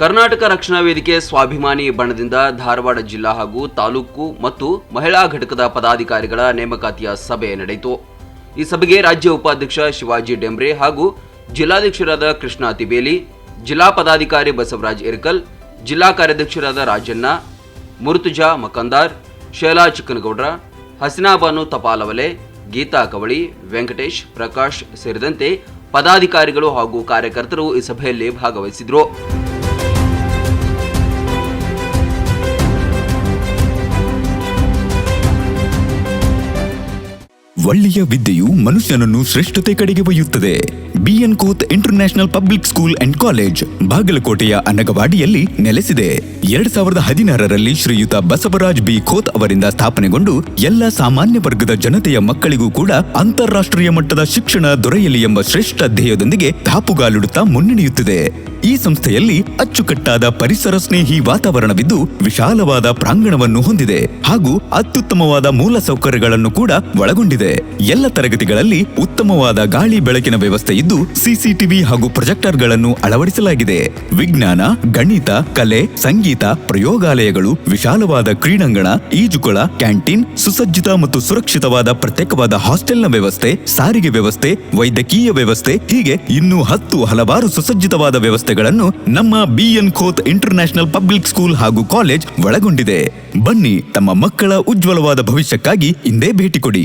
ಕರ್ನಾಟಕ ರಕ್ಷಣಾ ವೇದಿಕೆ ಸ್ವಾಭಿಮಾನಿ ಬಣದಿಂದ ಧಾರವಾಡ ಜಿಲ್ಲಾ ಹಾಗೂ ತಾಲೂಕು ಮತ್ತು ಮಹಿಳಾ ಘಟಕದ ಪದಾಧಿಕಾರಿಗಳ ನೇಮಕಾತಿಯ ಸಭೆ ನಡೆಯಿತು. ಈ ಸಭೆಗೆ ರಾಜ್ಯ ಉಪಾಧ್ಯಕ್ಷ ಶಿವಾಜಿ ಡೆಂಬ್ರೆ ಹಾಗೂ ಜಿಲ್ಲಾಧ್ಯಕ್ಷರಾದ ಕೃಷ್ಣ ತಿಬೇಲಿ, ಜಿಲ್ಲಾ ಪದಾಧಿಕಾರಿ ಬಸವರಾಜ್ ಇರ್ಕಲ್ ಜಿಲ್ಲಾ ಕಾರ್ಯಾಧ್ಯಕ್ಷರಾದ ರಾಜಣ್ಣ, ಮುರ್ತುಜಾ ಮಕಂದಾರ್, ಶೈಲಾ ಚಿಕ್ಕನಗೌಡ್ರ, ಹಸಿನಾಬಾನು ತಪಾಲವಲೆ, ಗೀತಾ ಕವಳಿ, ವೆಂಕಟೇಶ್ ಪ್ರಕಾಶ್ ಸೇರಿದಂತೆ ಪದಾಧಿಕಾರಿಗಳು ಹಾಗೂ ಕಾರ್ಯಕರ್ತರು ಈ ಸಭೆಯಲ್ಲಿ ಭಾಗವಹಿಸಿದರು. ಒಳ್ಳೆಯ ವಿದ್ಯೆಯು ಮನುಷ್ಯನನ್ನು ಶ್ರೇಷ್ಠತೆ ಕಡೆಗೆ ಒಯ್ಯುತ್ತದೆ. B N Khot international public school and college ಬಾಗಲಕೋಟೆಯ ಅನಗವಾಡಿಯಲ್ಲಿ ನೆಲೆಸಿದೆ. ಎರಡ್ ಸಾವಿರದ ಹದಿನಾರರಲ್ಲಿ ಶ್ರೀಯುತ ಬಸವರಾಜ್ ಬಿ. ಖೋತ್ ಅವರಿಂದ ಸ್ಥಾಪನೆಗೊಂಡು ಎಲ್ಲ ಸಾಮಾನ್ಯ ವರ್ಗದ ಜನತೆಯ ಮಕ್ಕಳಿಗೂ ಕೂಡ ಅಂತಾರಾಷ್ಟ್ರೀಯ ಮಟ್ಟದ ಶಿಕ್ಷಣ ದೊರೆಯಲಿ ಎಂಬ ಶ್ರೇಷ್ಠ ಧ್ಯೇಯದೊಂದಿಗೆ ದಾಪುಗಾಲಿಡುತ್ತಾ ಮುನ್ನಡೆಯುತ್ತಿದೆ. ಈ ಸಂಸ್ಥೆಯಲ್ಲಿ ಅಚ್ಚುಕಟ್ಟಾದ ಪರಿಸರ ಸ್ನೇಹಿ ವಾತಾವರಣವಿದ್ದು ವಿಶಾಲವಾದ ಪ್ರಾಂಗಣವನ್ನು ಹೊಂದಿದೆ ಹಾಗೂ ಅತ್ಯುತ್ತಮವಾದ ಮೂಲಸೌಕರ್ಯಗಳನ್ನು ಕೂಡ ಒಳಗೊಂಡಿದೆ. ಎಲ್ಲ ತರಗತಿಗಳಲ್ಲಿ ಉತ್ತಮವಾದ ಗಾಳಿ ಬೆಳಕಿನ ವ್ಯವಸ್ಥೆ ಇದ್ದು ಸಿಸಿಟಿವಿ ಹಾಗೂ ಪ್ರೊಜೆಕ್ಟರ್ಗಳನ್ನು ಅಳವಡಿಸಲಾಗಿದೆ. ವಿಜ್ಞಾನ, ಗಣಿತ, ಕಲೆ, ಸಂಗೀತ, ಪ್ರಯೋಗಾಲಯಗಳು, ವಿಶಾಲವಾದ ಕ್ರೀಡಾಂಗಣ, ಈಜುಕೊಳ, ಕ್ಯಾಂಟೀನ್, ಸುಸಜ್ಜಿತ ಮತ್ತು ಸುರಕ್ಷಿತವಾದ ಪ್ರತ್ಯೇಕವಾದ ಹಾಸ್ಟೆಲ್ನ ವ್ಯವಸ್ಥೆ, ಸಾರಿಗೆ ವ್ಯವಸ್ಥೆ, ವೈದ್ಯಕೀಯ ವ್ಯವಸ್ಥೆ, ಹೀಗೆ ಇನ್ನೂ ಹತ್ತು ಹಲವಾರು ಸುಸಜ್ಜಿತವಾದ ವ್ಯವಸ್ಥೆಗಳನ್ನು ನಮ್ಮ B N Khot international public school ಹಾಗೂ ಕಾಲೇಜ್ ಒಳಗೊಂಡಿದೆ. ಬನ್ನಿ ತಮ್ಮ ಮಕ್ಕಳ ಉಜ್ವಲವಾದ ಭವಿಷ್ಯಕ್ಕಾಗಿ ಇಂದೇ ಭೇಟಿ ಕೊಡಿ.